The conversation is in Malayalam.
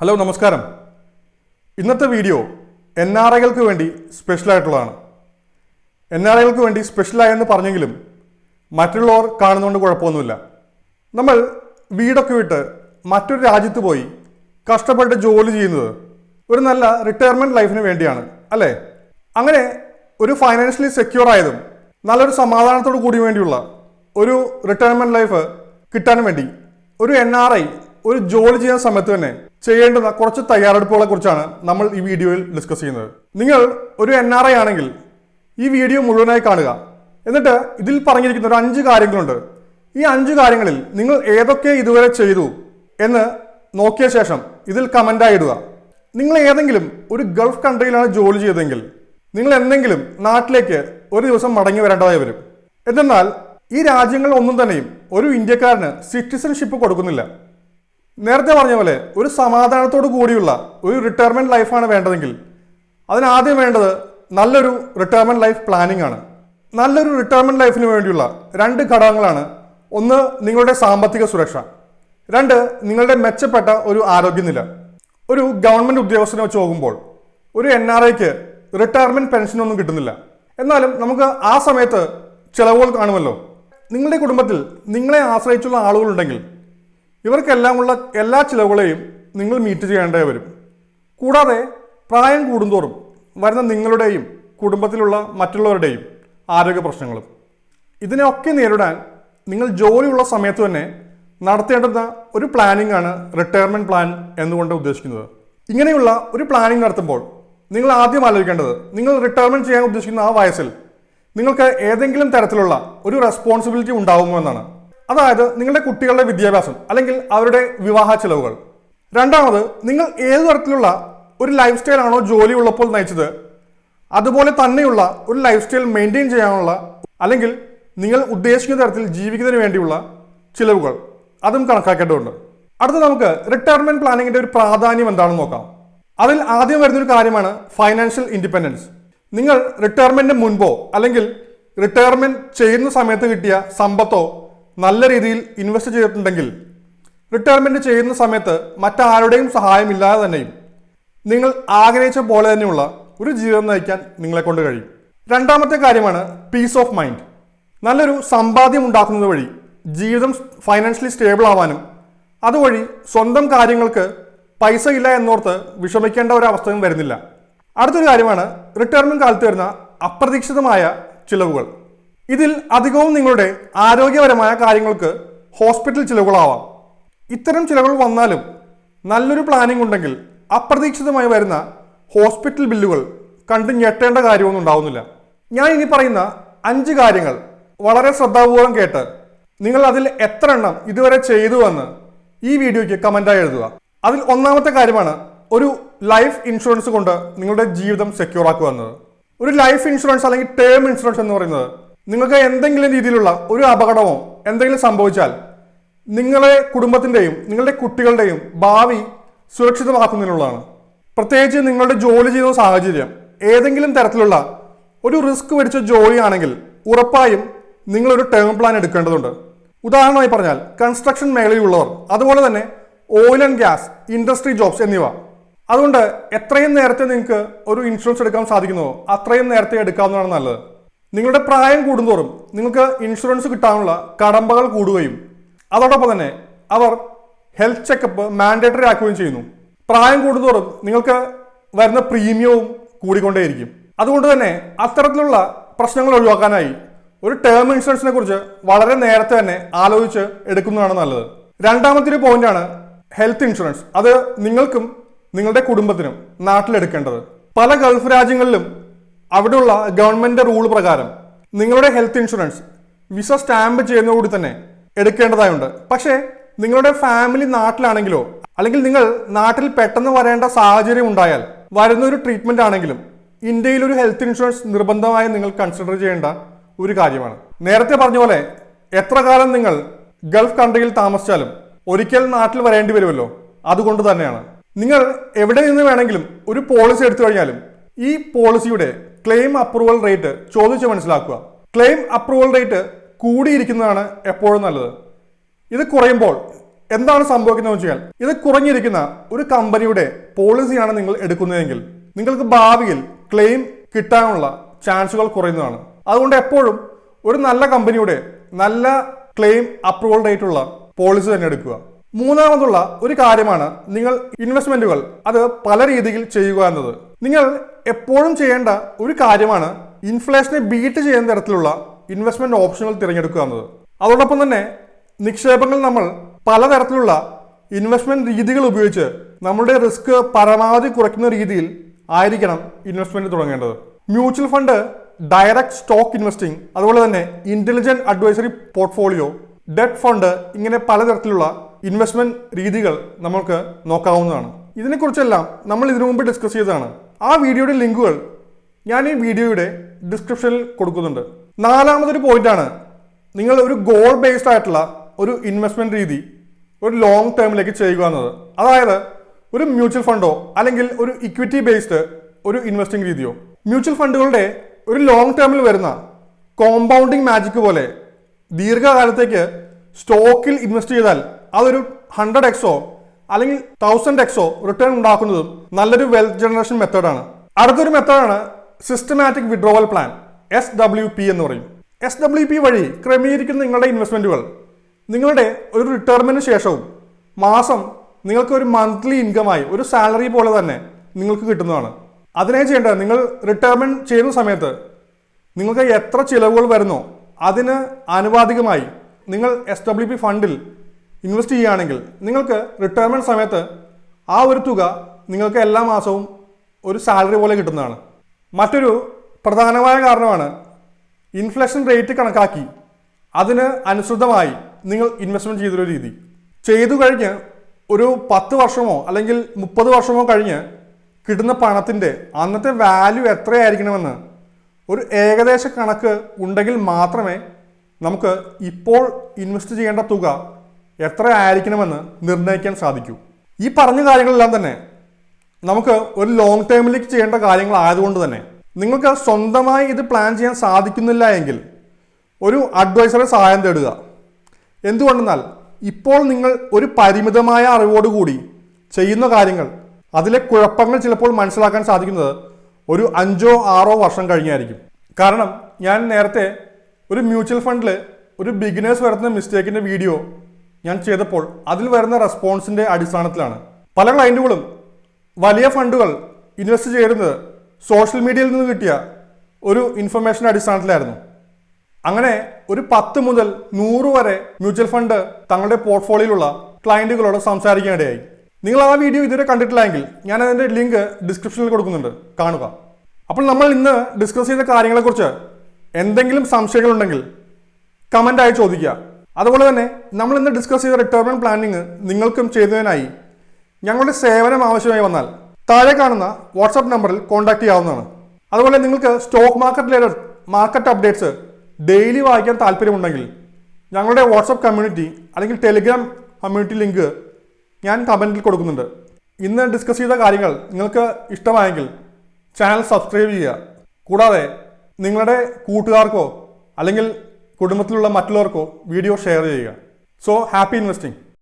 ഹലോ നമസ്കാരം. ഇന്നത്തെ വീഡിയോ എൻ ആർ ഐകൾക്ക് വേണ്ടി സ്പെഷ്യലായിട്ടുള്ളതാണ്. എൻ ആർ ഐകൾക്ക് വേണ്ടി സ്പെഷ്യലായെന്ന് പറഞ്ഞെങ്കിലും മറ്റുള്ളവർ കാണുന്നതുകൊണ്ട് കുഴപ്പമൊന്നുമില്ല. നമ്മൾ വീടൊക്കെ വിട്ട് മറ്റൊരു രാജ്യത്ത് പോയി കഷ്ടപ്പെട്ട് ജോലി ചെയ്യുന്നത് ഒരു നല്ല റിട്ടയർമെന്റ് ലൈഫിന് വേണ്ടിയാണ് അല്ലേ? അങ്ങനെ ഒരു ഫൈനാൻഷ്യലി സെക്യൂർ ആയതും നല്ലൊരു സമാധാനത്തോടു കൂടി വേണ്ടിയുള്ള ഒരു റിട്ടയർമെന്റ് ലൈഫ് കിട്ടാൻ വേണ്ടി ഒരു എൻ ആർ ഐ ഒരു ജോലി ചെയ്യുന്ന സമയത്ത് തന്നെ ചെയ്യേണ്ടുന്ന കുറച്ച് തയ്യാറെടുപ്പുകളെ കുറിച്ചാണ് നമ്മൾ ഈ വീഡിയോയിൽ ഡിസ്കസ് ചെയ്യുന്നത്. നിങ്ങൾ ഒരു എൻ ആർ ഐ ആണെങ്കിൽ ഈ വീഡിയോ മുഴുവനായി കാണുക. എന്നിട്ട് ഇതിൽ പറഞ്ഞിരിക്കുന്ന ഒരു അഞ്ച് കാര്യങ്ങളുണ്ട്. ഈ അഞ്ച് കാര്യങ്ങളിൽ നിങ്ങൾ ഏതൊക്കെ ഇതുവരെ ചെയ്തു എന്ന് നോക്കിയ ശേഷം ഇതിൽ കമന്റായി ഇടുക. നിങ്ങൾ ഏതെങ്കിലും ഒരു ഗൾഫ് കൺട്രിയിലാണ് ജോലി ചെയ്തതെങ്കിൽ നിങ്ങൾ എന്തെങ്കിലും നാട്ടിലേക്ക് ഒരു ദിവസം മടങ്ങി വരേണ്ടതായി വരും. എന്തെന്നാൽ ഈ രാജ്യങ്ങളിൽ ഒന്നും തന്നെയും ഒരു ഇന്ത്യക്കാരന് സിറ്റിസൺഷിപ്പ് കൊടുക്കുന്നില്ല. നേരത്തെ പറഞ്ഞ പോലെ ഒരു സമാധാനത്തോടു കൂടിയുള്ള ഒരു റിട്ടയർമെന്റ് ലൈഫാണ് വേണ്ടതെങ്കിൽ അതിനാദ്യം വേണ്ടത് നല്ലൊരു റിട്ടയർമെന്റ് ലൈഫ് പ്ലാനിംഗ് ആണ്. നല്ലൊരു റിട്ടയർമെന്റ് ലൈഫിന് വേണ്ടിയുള്ള രണ്ട് ഘടകങ്ങളാണ്. ഒന്ന് നിങ്ങളുടെ സാമ്പത്തിക സുരക്ഷ. രണ്ട് നിങ്ങളുടെ മെച്ചപ്പെട്ട ഒരു ആരോഗ്യനില. ഒരു ഗവൺമെന്റ് ഉദ്യോഗസ്ഥനെ വെച്ച് നോക്കുമ്പോൾ ഒരു എൻ ആർ ഐക്ക് റിട്ടയർമെന്റ് പെൻഷനൊന്നും കിട്ടുന്നില്ല. എന്നാലും നമുക്ക് ആ സമയത്ത് ചിലവുകൾ കാണുമല്ലോ. നിങ്ങളുടെ കുടുംബത്തിൽ നിങ്ങളെ ആശ്രയിച്ചുള്ള ആളുകളുണ്ടെങ്കിൽ ഇവർക്കെല്ലാം ഉള്ള എല്ലാ ചിലവുകളെയും നിങ്ങൾ മീറ്റ് ചെയ്യേണ്ടേ വരും. കൂടാതെ പ്രായം കൂടുന്തോറും വരുന്ന നിങ്ങളുടെയും കുടുംബത്തിലുള്ള മറ്റുള്ളവരുടെയും ആരോഗ്യ പ്രശ്നങ്ങളും. ഇതിനെയൊക്കെ നേരിടാൻ നിങ്ങൾ ജോലിയുള്ള സമയത്ത് തന്നെ നടത്തേണ്ടുന്ന ഒരു പ്ലാനിംഗ് ആണ് റിട്ടയർമെന്റ് പ്ലാൻ എന്നുകൊണ്ട് ഉദ്ദേശിക്കുന്നത്. ഇങ്ങനെയുള്ള ഒരു പ്ലാനിംഗ് നടത്തുമ്പോൾ നിങ്ങൾ ആദ്യം ആലോചിക്കേണ്ടത് നിങ്ങൾ റിട്ടയർമെന്റ് ചെയ്യാൻ ഉദ്ദേശിക്കുന്ന ആ വയസ്സിൽ നിങ്ങൾക്ക് ഏതെങ്കിലും തരത്തിലുള്ള ഒരു റെസ്പോൺസിബിലിറ്റി ഉണ്ടാകുമോ എന്നാണ്. അതായത് നിങ്ങളുടെ കുട്ടികളുടെ വിദ്യാഭ്യാസം അല്ലെങ്കിൽ അവരുടെ വിവാഹ ചെലവുകൾ. രണ്ടാമത് നിങ്ങൾ ഏത് തരത്തിലുള്ള ഒരു ലൈഫ് സ്റ്റൈൽ ആണോ ജോലി ഉള്ളപ്പോൾ നയിച്ചത് അതുപോലെ തന്നെയുള്ള ഒരു ലൈഫ് സ്റ്റൈൽ മെയിന്റെയിൻ ചെയ്യാനുള്ള അല്ലെങ്കിൽ നിങ്ങൾ ഉദ്ദേശിക്കുന്ന തരത്തിൽ ജീവിക്കുന്നതിന് വേണ്ടിയുള്ള ചിലവുകൾ. അതും കണക്കാക്കേണ്ടതുണ്ട്. അടുത്ത നമുക്ക് റിട്ടയർമെന്റ് പ്ലാനിങ്ങിന്റെ ഒരു പ്രാധാന്യം എന്താണെന്ന് നോക്കാം. അതിൽ ആദ്യം വരുന്നൊരു കാര്യമാണ് ഫൈനാൻഷ്യൽ ഇൻഡിപെൻഡൻസ് നിങ്ങൾ റിട്ടയർമെന്റിന് മുൻപോ അല്ലെങ്കിൽ റിട്ടയർമെന്റ് ചെയ്യുന്ന സമയത്ത് കിട്ടിയ സമ്പത്തോ നല്ല രീതിയിൽ ഇൻവെസ്റ്റ് ചെയ്തിട്ടുണ്ടെങ്കിൽ റിട്ടയർമെന്റ് ചെയ്യുന്ന സമയത്ത് മറ്റാരുടെയും സഹായമില്ലാതെ തന്നെയും നിങ്ങൾ ആഗ്രഹിച്ച പോലെ തന്നെയുള്ള ഒരു ജീവിതം നയിക്കാൻ നിങ്ങളെ കൊണ്ട് കഴിയും. രണ്ടാമത്തെ കാര്യമാണ് പീസ് ഓഫ് മൈൻഡ് നല്ലൊരു സമ്പാദ്യം ഉണ്ടാക്കുന്നത് വഴി ജീവിതം ഫൈനാൻഷ്യലി സ്റ്റേബിൾ ആവാനും അതുവഴി സ്വന്തം കാര്യങ്ങൾക്ക് പൈസ ഇല്ല എന്നോർത്ത് വിഷമിക്കേണ്ട ഒരു അവസ്ഥയും വരുന്നില്ല. അടുത്തൊരു കാര്യമാണ് റിട്ടയർമെന്റ് കാലത്ത് വരുന്ന അപ്രതീക്ഷിതമായ ചിലവുകൾ. ഇതിൽ അധികവും നിങ്ങളുടെ ആരോഗ്യപരമായ കാര്യങ്ങൾക്ക് ഹോസ്പിറ്റൽ ചിലവുകളാവാം. ഇത്തരം ചിലവുകൾ വന്നാലും നല്ലൊരു പ്ലാനിംഗ് ഉണ്ടെങ്കിൽ അപ്രതീക്ഷിതമായി വരുന്ന ഹോസ്പിറ്റൽ ബില്ലുകൾ കണ്ടു ഞെട്ടേണ്ട കാര്യമൊന്നും ഉണ്ടാവുന്നില്ല. ഞാൻ ഇനി പറയുന്ന അഞ്ച് കാര്യങ്ങൾ വളരെ ശ്രദ്ധാപൂർവം കേട്ട് നിങ്ങൾ അതിൽ എത്ര എണ്ണം ഇതുവരെ ചെയ്തു എന്ന് ഈ വീഡിയോയ്ക്ക് കമന്റായി എഴുതുക. അതിൽ ഒന്നാമത്തെ കാര്യമാണ് ഒരു ലൈഫ് ഇൻഷുറൻസ് കൊണ്ട് നിങ്ങളുടെ ജീവിതം സെക്യൂർ ആക്കുക എന്നത്. ഒരു ലൈഫ് ഇൻഷുറൻസ് അല്ലെങ്കിൽ ടേം ഇൻഷുറൻസ് എന്ന് പറയുന്നത് നിങ്ങൾക്ക് എന്തെങ്കിലും രീതിയിലുള്ള ഒരു അപകടമോ എന്തെങ്കിലും സംഭവിച്ചാൽ നിങ്ങളെ കുടുംബത്തിന്റെയും നിങ്ങളുടെ കുട്ടികളുടെയും ഭാവി സുരക്ഷിതമാക്കുന്നതിനുള്ളതാണ്. പ്രത്യേകിച്ച് നിങ്ങളുടെ ജോലി ചെയ്യുന്ന സാഹചര്യം ഏതെങ്കിലും തരത്തിലുള്ള ഒരു റിസ്ക് പിടിച്ച ജോലിയാണെങ്കിൽ ഉറപ്പായും നിങ്ങളൊരു ടേം പ്ലാൻ എടുക്കേണ്ടതുണ്ട്. ഉദാഹരണമായി പറഞ്ഞാൽ കൺസ്ട്രക്ഷൻ മേഖലയിലുള്ളവർ അതുപോലെ തന്നെ oil and gas industry jobs എന്നിവ. അതുകൊണ്ട് എത്രയും നേരത്തെ നിങ്ങൾക്ക് ഒരു ഇൻഷുറൻസ് എടുക്കാൻ സാധിക്കുന്നുവോ? അത്രയും നേരത്തെ എടുക്കാവുന്നതാണ് നല്ലത്. നിങ്ങളുടെ പ്രായം കൂടുന്തോറും നിങ്ങൾക്ക് ഇൻഷുറൻസ് കിട്ടാനുള്ള കടമ്പകൾ കൂടുകയും അതോടൊപ്പം തന്നെ അവർ ഹെൽത്ത് ചെക്കപ്പ് മാൻഡേറ്ററി ആക്കുകയും ചെയ്യുന്നു. പ്രായം കൂടുന്തോറും നിങ്ങൾക്ക് വരുന്ന പ്രീമിയവും കൂടിക്കൊണ്ടേയിരിക്കും. അതുകൊണ്ട് തന്നെ അത്തരത്തിലുള്ള പ്രശ്നങ്ങൾ ഒഴിവാക്കാനായി ഒരു ടേം ഇൻഷുറൻസിനെ കുറിച്ച് വളരെ നേരത്തെ തന്നെ ആലോചിച്ച് എടുക്കുന്നതാണ് നല്ലത്. രണ്ടാമത്തെ ഒരു പോയിന്റാണ് ഹെൽത്ത് ഇൻഷുറൻസ് അത് നിങ്ങൾക്കും നിങ്ങളുടെ കുടുംബത്തിനും നാട്ടിലെടുക്കേണ്ടത്. പല ഗൾഫ് രാജ്യങ്ങളിലും അവിടെയുള്ള ഗവൺമെന്റ് റൂൾ പ്രകാരം നിങ്ങളുടെ ഹെൽത്ത് ഇൻഷുറൻസ് വിസ സ്റ്റാമ്പ് ചെയ്യുന്നതോടുകൂടി തന്നെ എടുക്കേണ്ടതായുണ്ട്. പക്ഷേ നിങ്ങളുടെ ഫാമിലി നാട്ടിലാണെങ്കിലോ അല്ലെങ്കിൽ നിങ്ങൾ നാട്ടിൽ പെട്ടെന്ന് വരേണ്ട സാഹചര്യം ഉണ്ടായാൽ വരുന്ന ഒരു ട്രീറ്റ്മെന്റ് ആണെങ്കിലും ഇന്ത്യയിൽ ഒരു ഹെൽത്ത് ഇൻഷുറൻസ് നിർബന്ധമായി നിങ്ങൾ കൺസിഡർ ചെയ്യേണ്ട ഒരു കാര്യമാണ്. നേരത്തെ പറഞ്ഞ പോലെ എത്ര കാലം നിങ്ങൾ ഗൾഫ് കൺട്രിയിൽ താമസിച്ചാലും ഒരിക്കൽ നാട്ടിൽ വരേണ്ടി വരുമല്ലോ. അതുകൊണ്ട് തന്നെയാണ്. നിങ്ങൾ എവിടെ നിന്ന് വേണമെങ്കിലും ഒരു പോളിസി എടുത്തു കഴിഞ്ഞാലും ഈ പോളിസിയുടെ ക്ലെയിം അപ്രൂവൽ റേറ്റ് ചോദിച്ച് മനസ്സിലാക്കുക. ക്ലെയിം അപ്രൂവൽ റേറ്റ് കൂടിയിരിക്കുന്നതാണ് എപ്പോഴും നല്ലത്. ഇത് കുറയുമ്പോൾ എന്താണ് സംഭവിക്കുന്നത് വെച്ചാൽ ഇത് കുറഞ്ഞിരിക്കുന്ന ഒരു കമ്പനിയുടെ പോളിസിയാണ് നിങ്ങൾ എടുക്കുന്നതെങ്കിൽ നിങ്ങൾക്ക് ഭാവിയിൽ ക്ലെയിം കിട്ടാനുള്ള ചാൻസുകൾ കുറയുന്നതാണ്. അതുകൊണ്ട് എപ്പോഴും ഒരു നല്ല കമ്പനിയുടെ നല്ല ക്ലെയിം അപ്രൂവൽ റേറ്റ് ഉള്ള പോളിസി തന്നെ എടുക്കുക. മൂന്നാമതുള്ള ഒരു കാര്യമാണ് നിങ്ങൾ ഇൻവെസ്റ്റ്മെന്റുകൾ അത് പല രീതിയിൽ ചെയ്യുക എന്നത്. നിങ്ങൾ എപ്പോഴും ചെയ്യേണ്ട ഒരു കാര്യമാണ് ഇൻഫ്ലേഷനെ ബീറ്റ് ചെയ്യുന്ന തരത്തിലുള്ള ഇൻവെസ്റ്റ്മെന്റ് ഓപ്ഷനുകൾ തിരഞ്ഞെടുക്കുക എന്നത്. അതോടൊപ്പം തന്നെ നിക്ഷേപങ്ങൾ നമ്മൾ പലതരത്തിലുള്ള ഇൻവെസ്റ്റ്മെന്റ് രീതികൾ ഉപയോഗിച്ച് നമ്മുടെ റിസ്ക് പരമാവധി കുറയ്ക്കുന്ന രീതിയിൽ ആയിരിക്കണം ഇൻവെസ്റ്റ്മെന്റ് തുടങ്ങേണ്ടത്. Mutual fund direct stock investing അതുപോലെ തന്നെ intelligent advisory portfolio debt fund ഇങ്ങനെ പലതരത്തിലുള്ള ഇൻവെസ്റ്റ്മെന്റ് രീതികൾ നമുക്ക് നോക്കാവുന്നതാണ്. ഇതിനെക്കുറിച്ചെല്ലാം നമ്മൾ ഇതിനു മുമ്പ് ഡിസ്കസ് ചെയ്തതാണ്. ആ വീഡിയോയുടെ ലിങ്കുകൾ ഞാൻ ഈ വീഡിയോയുടെ ഡിസ്ക്രിപ്ഷനിൽ കൊടുക്കുന്നുണ്ട്. നാലാമതൊരു പോയിന്റാണ് നിങ്ങൾ ഒരു ഗോൾ ബേസ്ഡ് ആയിട്ടുള്ള ഒരു ഇൻവെസ്റ്റ്മെന്റ് രീതി ഒരു ലോങ് ടേമിലേക്ക് ചെയ്യുക എന്നത്. അതായത് ഒരു മ്യൂച്വൽ ഫണ്ടോ അല്ലെങ്കിൽ ഒരു ഇക്വിറ്റി ബേസ്ഡ് ഒരു ഇൻവെസ്റ്റിംഗ് രീതിയോ. മ്യൂച്വൽ ഫണ്ടുകളുടെ ഒരു ലോങ് ടേമിൽ വരുന്ന കോമ്പൗണ്ടിങ് മാജിക് പോലെ ദീർഘകാലത്തേക്ക് സ്റ്റോക്കിൽ ഇൻവെസ്റ്റ് ചെയ്താൽ അതൊരു ഹൺഡ്രഡ് എക്സോ അല്ലെങ്കിൽ തൗസൻഡ് എക്സോ റിട്ടേൺ ഉണ്ടാക്കുന്നതും നല്ലൊരു വെൽത്ത് ജനറേഷൻ മെത്തേഡാണ് അടുത്തൊരു മെത്തേഡാണ് systematic withdrawal plan S W P എന്ന് പറയും. എസ് ഡബ്ല്യു പി വഴി ക്രമീകരിക്കുന്ന നിങ്ങളുടെ ഇൻവെസ്റ്റ്മെന്റുകൾ നിങ്ങളുടെ ഒരു റിട്ടയർമെന്റിന് ശേഷവും മാസം നിങ്ങൾക്ക് ഒരു മന്ത്ലി ഇൻകമായി ഒരു സാലറി പോലെ തന്നെ നിങ്ങൾക്ക് കിട്ടുന്നതാണ്. അതിനെ ചെയ്യേണ്ടത് നിങ്ങൾ റിട്ടയർമെന്റ് ചെയ്യുന്ന സമയത്ത് നിങ്ങൾക്ക് എത്ര ചിലവുകൾ വരുന്നോ അതിന് ആനുപാതികമായി നിങ്ങൾ എസ് ഡബ്ല്യു പി ഫണ്ടിൽ ഇൻവെസ്റ്റ് ചെയ്യുകയാണെങ്കിൽ നിങ്ങൾക്ക് റിട്ടയർമെന്റ് സമയത്ത് ആ ഒരു തുക നിങ്ങൾക്ക് എല്ലാ മാസവും ഒരു സാലറി പോലെ കിട്ടുന്നതാണ്. മറ്റൊരു പ്രധാനമായ കാരണമാണ് ഇൻഫ്ലേഷൻ റേറ്റ് കണക്കാക്കി അതിന് അനുസൃതമായി നിങ്ങൾ ഇൻവെസ്റ്റ്മെന്റ് ചെയ്തൊരു രീതി. ചെയ്തു കഴിഞ്ഞ് ഒരു പത്ത് വർഷമോ അല്ലെങ്കിൽ മുപ്പത് വർഷമോ കഴിഞ്ഞ് കിട്ടുന്ന പണത്തിന്റെ അന്നത്തെ വാല്യൂ എത്രയായിരിക്കണമെന്ന് ഒരു ഏകദേശ കണക്ക് ഉണ്ടെങ്കിൽ മാത്രമേ നമുക്ക് ഇപ്പോൾ ഇൻവെസ്റ്റ് ചെയ്യേണ്ട തുക എത്ര ആയിരിക്കണമെന്ന് നിർണയിക്കാൻ സാധിക്കൂ. ഈ പറഞ്ഞ കാര്യങ്ങളെല്ലാം തന്നെ നമുക്ക് ഒരു ലോങ് ടേമിലേക്ക് ചെയ്യേണ്ട കാര്യങ്ങളായതുകൊണ്ട് തന്നെ നിങ്ങൾക്ക് സ്വന്തമായി ഇത് പ്ലാൻ ചെയ്യാൻ സാധിക്കുന്നില്ല എങ്കിൽ ഒരു അഡ്വൈസറെ സഹായം തേടുക. എന്തുകൊണ്ടെന്നാൽ ഇപ്പോൾ നിങ്ങൾ ഒരു പരിമിതമായ അറിവോടുകൂടി ചെയ്യുന്ന കാര്യങ്ങൾ അതിലെ കുഴപ്പങ്ങൾ ചിലപ്പോൾ മനസ്സിലാക്കാൻ സാധിക്കുന്നത് ഒരു അഞ്ചോ ആറോ വർഷം കഴിഞ്ഞായിരിക്കും. കാരണം ഞാൻ നേരത്തെ ഒരു മ്യൂച്വൽ ഫണ്ടിൽ ഒരു ബിഗിനേഴ്സ് വരുത്തുന്ന മിസ്റ്റേക്കിന്റെ വീഡിയോ ഞാൻ ചെയ്തപ്പോൾ അതിൽ വരുന്ന റെസ്പോൺസിന്റെ അടിസ്ഥാനത്തിലാണ്. പല ക്ലയന്റുകളും വലിയ ഫണ്ടുകൾ ഇൻവെസ്റ്റ് ചെയ്യുന്നത് സോഷ്യൽ മീഡിയയിൽ നിന്ന് കിട്ടിയ ഒരു ഇൻഫർമേഷന്റെ അടിസ്ഥാനത്തിലായിരുന്നു. അങ്ങനെ ഒരു പത്ത് മുതൽ നൂറ് വരെ മ്യൂച്വൽ ഫണ്ട് തങ്ങളുടെ പോർട്ട്ഫോളിയോയിലുള്ള ക്ലയന്റുകളോട് സംസാരിക്കാനിടയായി. നിങ്ങൾ ആ വീഡിയോ ഇതുവരെ കണ്ടിട്ടില്ലെങ്കിൽ ഞാൻ അതിന്റെ ലിങ്ക് ഡിസ്ക്രിപ്ഷനിൽ കൊടുക്കുന്നുണ്ട്. കാണുക. അപ്പോൾ നമ്മൾ ഇന്ന് ഡിസ്കസ് ചെയ്ത കാര്യങ്ങളെക്കുറിച്ച് എന്തെങ്കിലും സംശയങ്ങളുണ്ടെങ്കിൽ കമന്റായി ചോദിക്കുക. അതുപോലെ തന്നെ നമ്മൾ ഇന്ന് ഡിസ്കസ് ചെയ്ത റിട്ടയർമെന്റ് പ്ലാനിങ് നിങ്ങൾക്കും ചെയ്യുന്നതിനായി ഞങ്ങളുടെ സേവനം ആവശ്യമായി വന്നാൽ താഴെ കാണുന്ന വാട്സാപ്പ് നമ്പറിൽ കോൺടാക്ട് ചെയ്യാവുന്നതാണ്. അതുപോലെ നിങ്ങൾക്ക് stock market market updates daily വായിക്കാൻ താല്പര്യമുണ്ടെങ്കിൽ ഞങ്ങളുടെ വാട്സപ്പ് കമ്മ്യൂണിറ്റി അല്ലെങ്കിൽ ടെലിഗ്രാം കമ്മ്യൂണിറ്റി ലിങ്ക് ഞാൻ കമന്റിൽ കൊടുക്കുന്നുണ്ട്. ഇന്ന് ഡിസ്കസ് ചെയ്ത കാര്യങ്ങൾ നിങ്ങൾക്ക് ഇഷ്ടമായെങ്കിൽ ചാനൽ സബ്സ്ക്രൈബ് ചെയ്യുക. കൂടാതെ നിങ്ങളുടെ കൂട്ടുകാർക്കോ അല്ലെങ്കിൽ കുടുംബത്തിലുള്ള മറ്റുള്ളവർക്കോ വീഡിയോ ഷെയർ ചെയ്യുക. So happy investing